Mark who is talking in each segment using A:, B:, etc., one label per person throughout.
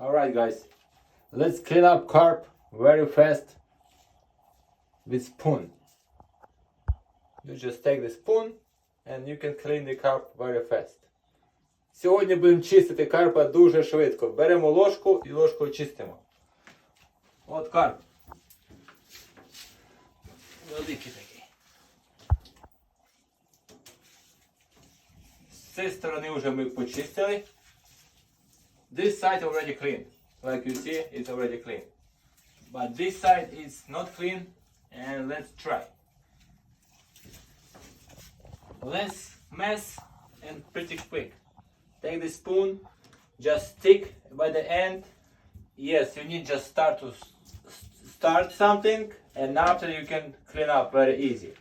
A: Alright guys, let's clean up carp very fast with spoon. You just take the spoon and you can clean the carp very fast. Сьогодні будемо чистити карпа дуже швидко. Беремо ложку і ложкою чистимо. От карп. Великий такий. З цієї сторони вже ми почистили. This side already clean. Like you see, it's already clean. But this side is not clean and let's try. Less mess and pretty quick. Take the spoon, just stick by the end. Yes, you need just start to start something and after you can clean up very easy.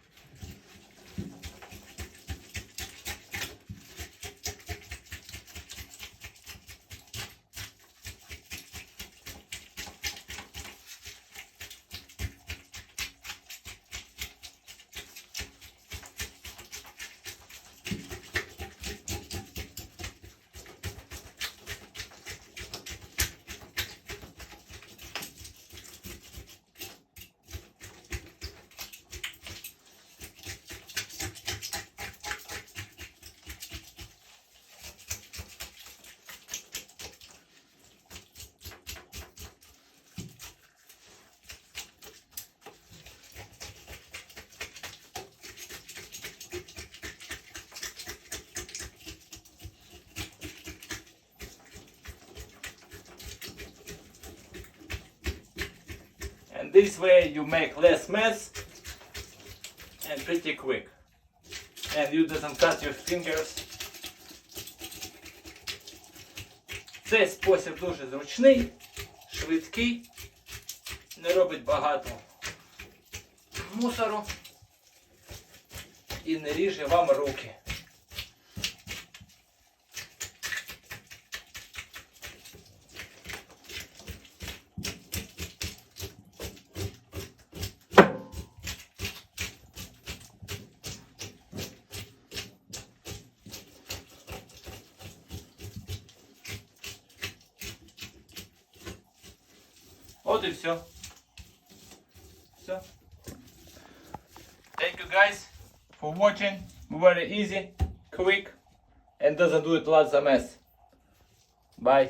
A: And this way you make less mess and pretty quick. And you doesn't cut your fingers. Цей спосіб дуже зручний, швидкий, не робить багато мусору і не ріже вам руки. От і все. Все. Thank you guys for watching. Very easy, quick, and doesn't do it lots of mess. Bye.